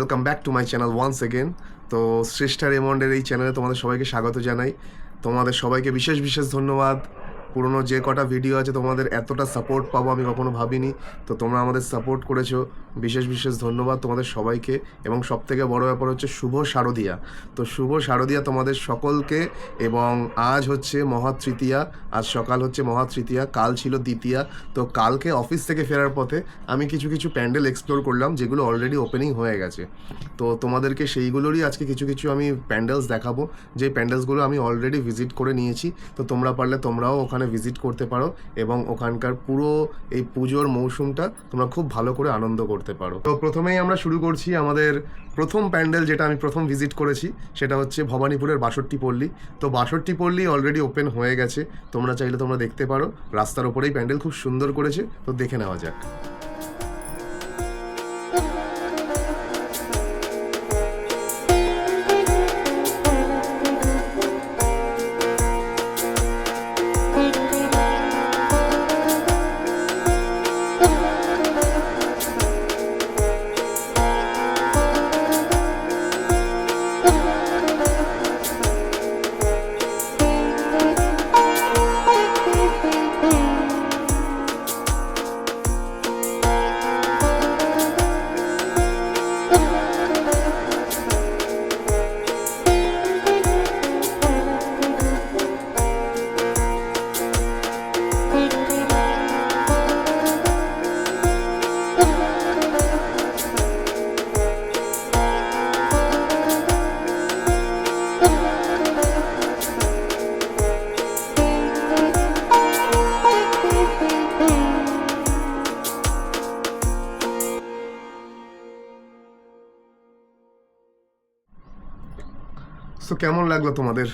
Welcome back to my channel once again তো শ্রেষ্ঠা রেমন্ডের এই চ্যানেলে তোমাদের সবাইকে স্বাগত জানাই। তোমাদের সবাইকে বিশেষ বিশেষ ধন্যবাদ। পুরনো যে কটা ভিডিও আছে, তোমাদের এতটা সাপোর্ট পাবো আমি কখনো ভাবিনি। তো তোমরা আমাদের সাপোর্ট করেছ। বিশেষ বিশেষ ধন্যবাদ তোমাদের সবাইকে। এবং সব থেকে বড় ব্যাপার হচ্ছে শুভ শারদিয়া। তো শুভ শারদিয়া তোমাদের সকলকে এবং আজ হচ্ছে মহা তৃতীয়া আজ সকাল হচ্ছে মহা তৃতীয়া কাল ছিল দ্বিতীয়া। তো কালকে অফিস থেকে ফেরার পথে আমি কিছু কিছু প্যান্ডেল এক্সপ্লোর করলাম, যেগুলো অলরেডি ওপেনিং হয়ে গেছে। তো তোমাদেরকে সেইগুলোরই আজকে কিছু কিছু আমি প্যান্ডেলস দেখাবো। যে প্যান্ডেলসগুলো আমি অলরেডি ভিজিট করে নিয়েছি। তো তোমরা পারলে তোমরাও ওখানে ভিজিট করতে পারো এবং ওখানকার পুরো এই পুজোর মৌসুমটা তোমরা খুব ভালো করে আনন্দ করতে পারো। তো প্রথমেই আমরা শুরু করছি আমাদের প্রথম প্যান্ডেল যেটা আমি প্রথম ভিজিট করেছি, সেটা হচ্ছে ভবানীপুরের বাষট্টি পল্লী। তো বাষট্টি পল্লী অলরেডি ওপেন হয়ে গেছে, তোমরা চাইলে তোমরা দেখতে পারো। রাস্তার ওপরেই প্যান্ডেল খুব সুন্দর করেছে, তো দেখে নেওয়া যাক। কেমন লাগল তোমাদের?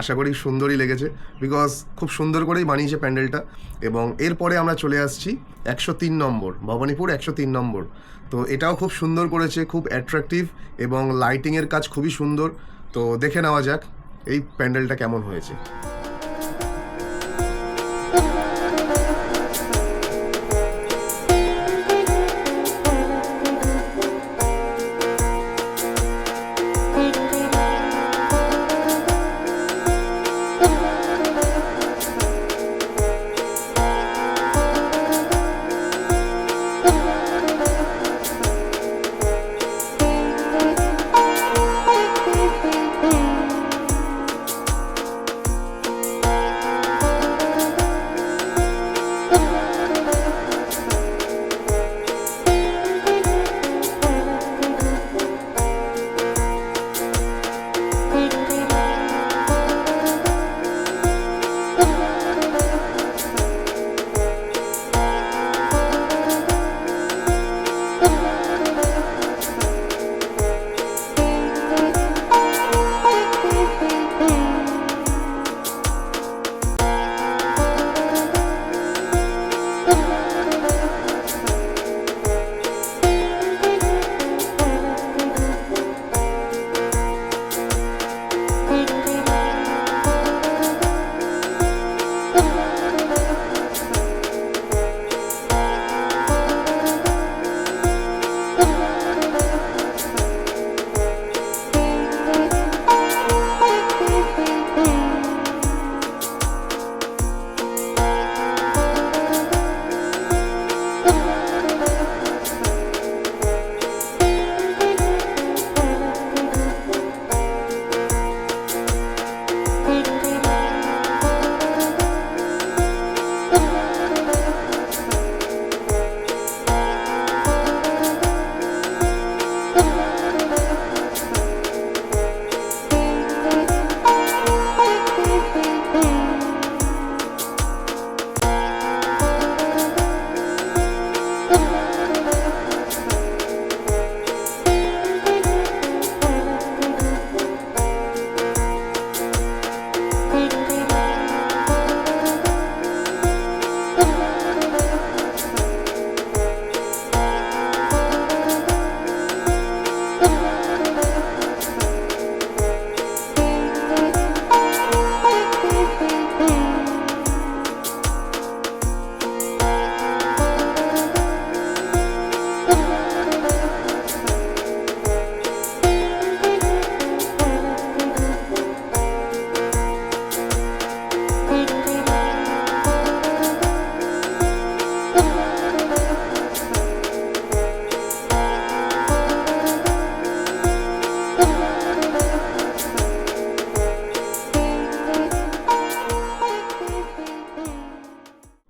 আশা করি সুন্দরই লেগেছে বিকজ খুব সুন্দর করেই বানিয়েছে প্যান্ডেলটা, এবং এরপরে আমরা চলে আসছি একশো তিন নম্বর, ভবানীপুর একশো তিন নম্বর। তো এটাও খুব সুন্দর করেছে, খুব অ্যাট্রাকটিভ এবং লাইটিংয়ের কাজ খুবই সুন্দর। তো দেখে নেওয়া যাক, এই প্যান্ডেলটা কেমন হয়েছে।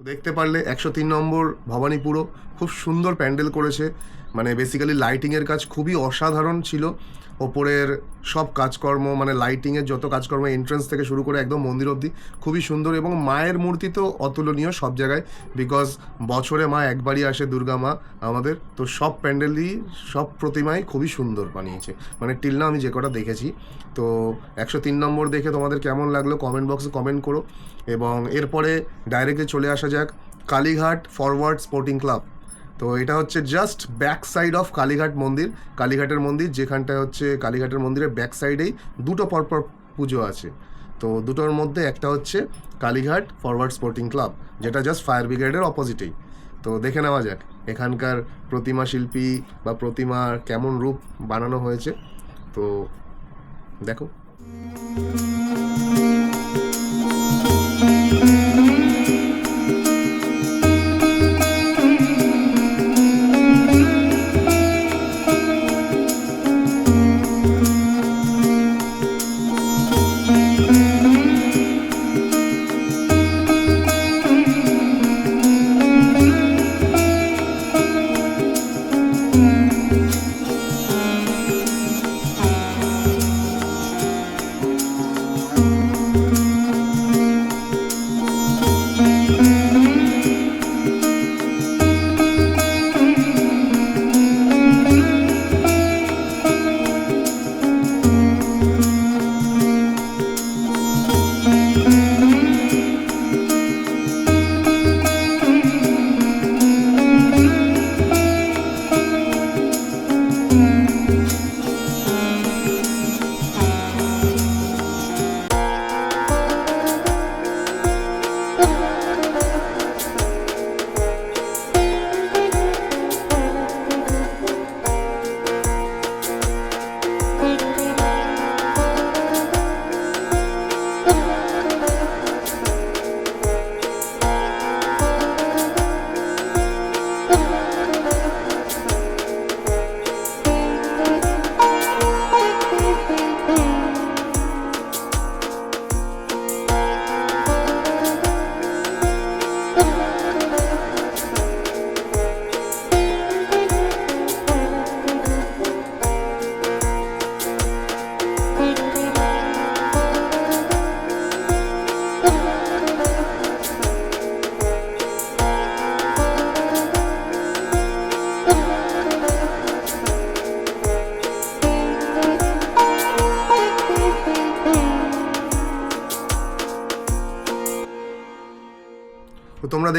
দেখতে পারলে একশো তিন নম্বর ভবানীপুরও খুব সুন্দর প্যান্ডেল করেছে। মানে বেসিক্যালি লাইটিংয়ের কাজ খুবই অসাধারণ ছিল। ওপরের সব কাজকর্ম মানে লাইটিংয়ের যত কাজকর্ম এন্ট্রান্স থেকে শুরু করে একদম মন্দির অবধি, খুবই সুন্দর এবং মায়ের মূর্তি তো অতুলনীয় সব জায়গায় বিকজ বছরে মা একবারই আসে দুর্গা মা আমাদের, তো সব প্যান্ডেলই, সব প্রতিমাই খুবই সুন্দর বানিয়েছে। মানে টিল না আমি যে কটা দেখেছি, তো একশো তিন নম্বর দেখে তোমাদের কেমন লাগল কমেন্ট বক্সে কমেন্ট করো। এবং এরপরে ডাইরেক্টলি চলে আসা যাক কালীঘাট ফরওয়ার্ড স্পোর্টিং ক্লাব তো এটা হচ্ছে just back side of Kalighat মন্দির। কালীঘাটের মন্দির যেখানটায় হচ্ছে কালীঘাটের মন্দিরের ব্যাক সাইডেই দুটো পরপর পুজো আছে। তো দুটোর মধ্যে একটা হচ্ছে কালীঘাট ফরওয়ার্ড স্পোর্টিং ক্লাব যেটা জাস্ট ফায়ার ব্রিগেডের অপোজিটেই তো দেখে নেওয়া যাক এখানকার প্রতিমা শিল্পী বা প্রতিমার কেমন রূপ বানানো হয়েছে। তো দেখো।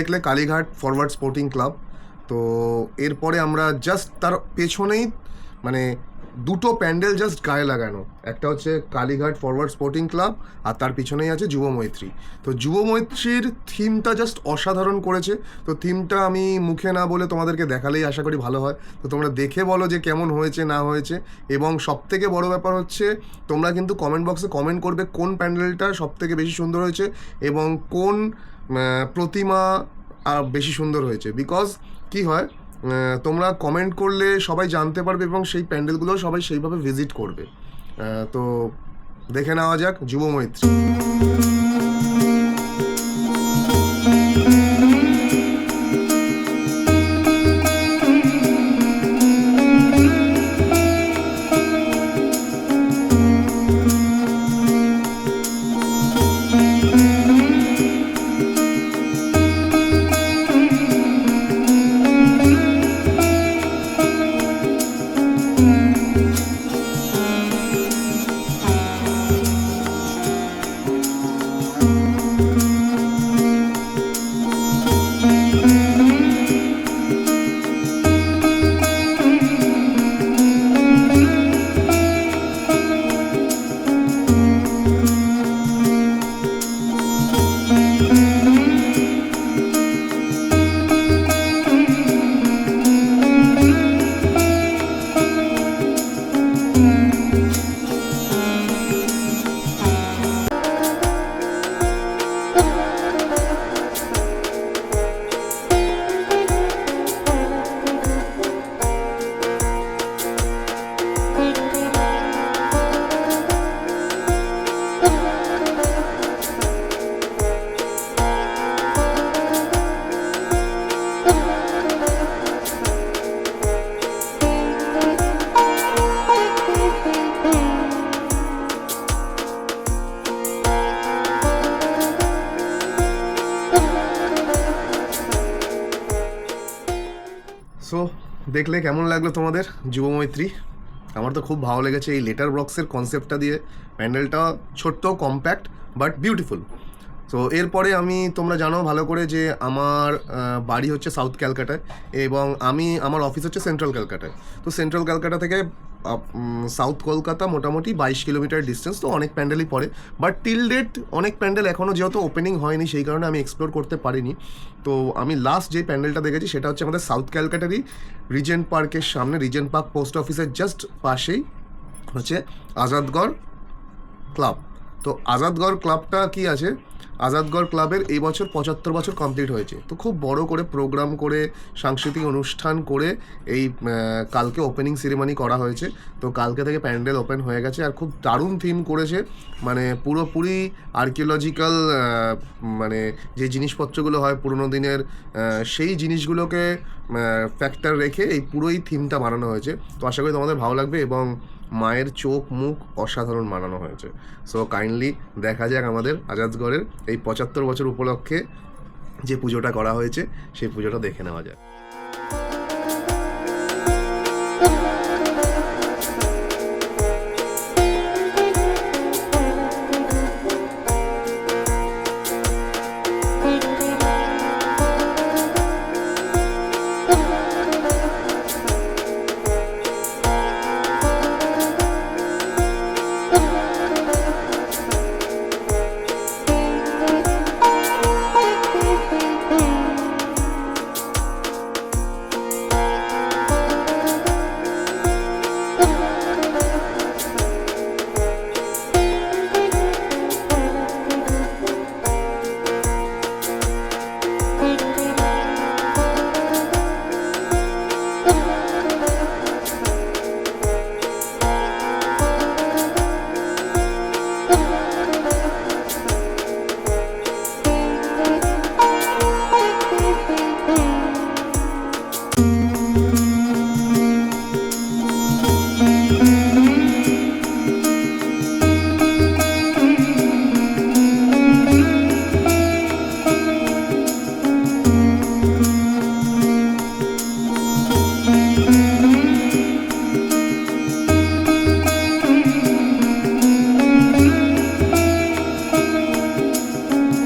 দেখলে কালীঘাট ফরওয়ার্ড স্পোর্টিং ক্লাব। তো এরপরে আমরা জাস্ট তার পেছনেই মানে দুটো প্যান্ডেল জাস্ট গায়ে লাগানো। একটা হচ্ছে কালীঘাট ফরওয়ার্ড স্পোর্টিং ক্লাব আর তার পিছনেই আছে যুব মৈত্রী। তো যুব মৈত্রীর থিমটা জাস্ট অসাধারণ করেছে। তো থিমটা আমি মুখে না বলে তোমাদেরকে দেখালেই আশা করি ভালো হয়। তো তোমরা দেখে বলো যে কেমন হয়েছে, না হয়েছে। এবং সবথেকে বড় ব্যাপার হচ্ছে, তোমরা কিন্তু কমেন্ট বক্সে কমেন্ট করবে কোন প্যান্ডেলটা সবথেকে বেশি সুন্দর হয়েছে এবং কোন প্রতিমা আর বেশি সুন্দর হয়েছে। বিকজ কি হয় তোমরা কমেন্ট করলে সবাই জানতে পারবে এবং সেই প্যান্ডেলগুলো সবাই সেইভাবে ভিজিট করবে। তো দেখে নেওয়া যাক যুব মৈত্রী দেখলে কেমন লাগল তোমাদের যুবমৈত্রী আমার তো খুব ভালো লেগেছে এই লেটার বক্সের কনসেপ্টটা দিয়ে। প্যান্ডেলটা ছোট্ট কম্প্যাক্ট বাট বিউটিফুল তো এরপরে আমি, তোমরা জানো ভালো করে যে আমার বাড়ি হচ্ছে সাউথ ক্যালকাটায় এবং আমি, আমার অফিস হচ্ছে সেন্ট্রাল ক্যালকাটায় তো সেন্ট্রাল ক্যালকাটা থেকে সাউথ কলকাতা মোটামুটি বাইশ কিলোমিটার ডিস্টেন্স তো অনেক প্যান্ডেলই পড়ে। বাট টিল ডেট অনেক প্যান্ডেল এখনও যেহেতু ওপেনিং হয়নি, সেই কারণে আমি এক্সপ্লোর করতে পারিনি। তো আমি লাস্ট যে প্যান্ডেলটা দেখেছি, সেটা হচ্ছে আমাদের সাউথ ক্যালকাটারই রিজেন্ট পার্কের সামনে, রিজেন্ট পার্ক পোস্ট অফিসের জাস্ট পাশেই হচ্ছে আজাদগড় ক্লাব। তো আজাদগড় ক্লাবটা কি আছে? আজাদগড় ক্লাবের এই বছর পঁচাত্তর বছর কমপ্লিট হয়েছে। তো খুব বড় করে প্রোগ্রাম করে, সাংস্কৃতিক অনুষ্ঠান করে এই কালকে ওপেনিং সেরেমনি করা হয়েছে। তো কালকে থেকে প্যান্ডেল ওপেন হয়ে গেছে আর খুব দারুণ থিম করেছে। মানে পুরোপুরি আর্কিওলজিক্যাল মানে যে জিনিসপত্রগুলো হয় পুরোনো দিনের সেই জিনিসগুলোকে ফ্যাক্টর রেখে এই পুরোই থিমটা বানানো হয়েছে। তো আশা করি তোমাদের ভালো লাগবে এবং মায়ের চোখ, মুখ অসাধারণ মানানো হয়েছে। সো কাইন্ডলি দেখা যাক আমাদের আজাদগড়ের এই পঁচাত্তর বছর উপলক্ষে যে পুজোটা করা হয়েছে, সেই পুজোটা দেখে নেওয়া যাক।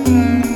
Mm-hmm.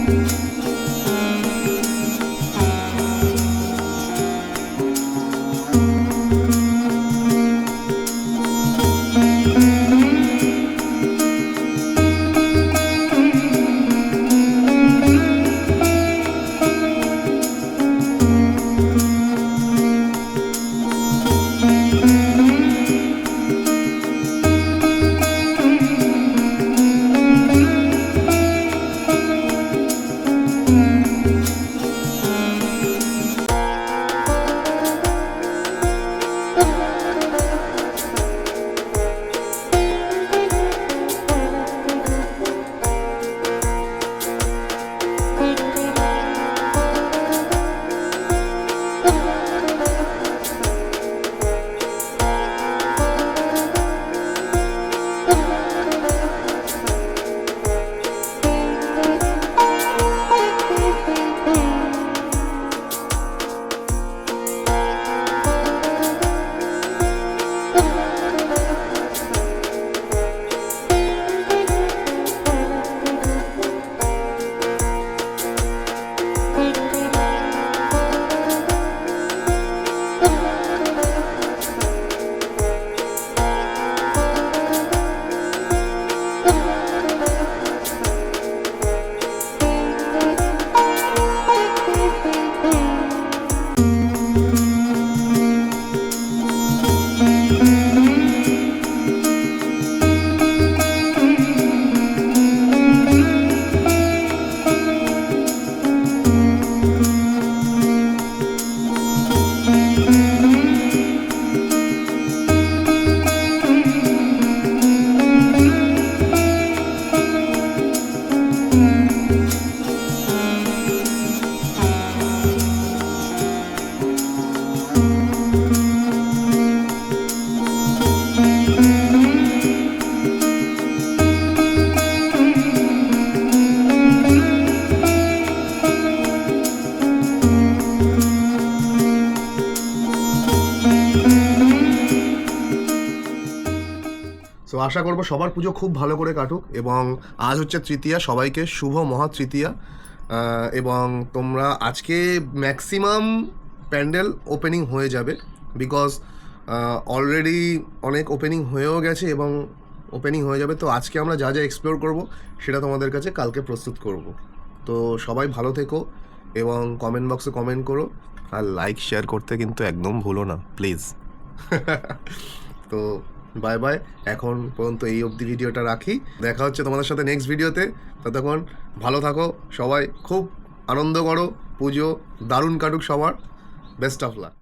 আশা করব সবার পুজো খুব ভালো করে কাটুক এবং আজ হচ্ছে তৃতীয়া, সবাইকে শুভ মহা তৃতীয়া। এবং তোমরা আজকে ম্যাক্সিমাম প্যান্ডেল ওপেনিং হয়ে যাবে বিকজ অলরেডি অনেক ওপেনিং হয়েও গেছে এবং ওপেনিং হয়ে যাবে। তো আজকে আমরা যা যা এক্সপ্লোর করব সেটা তোমাদের কাছে কালকে প্রস্তুত করব। তো সবাই ভালো থেকো এবং কমেন্ট বক্সে কমেন্ট করো। আর লাইক শেয়ার করতে কিন্তু একদম ভুলো না প্লিজ তো বাই বাই এখন পর্যন্ত এই অবধি ভিডিওটা রাখি। দেখা হচ্ছে তোমাদের সাথে নেক্সট ভিডিওতে। ততক্ষণ ভালো থাকো, সবাই খুব আনন্দ করো, পুজো দারুণ কাটুক সবার। Best of luck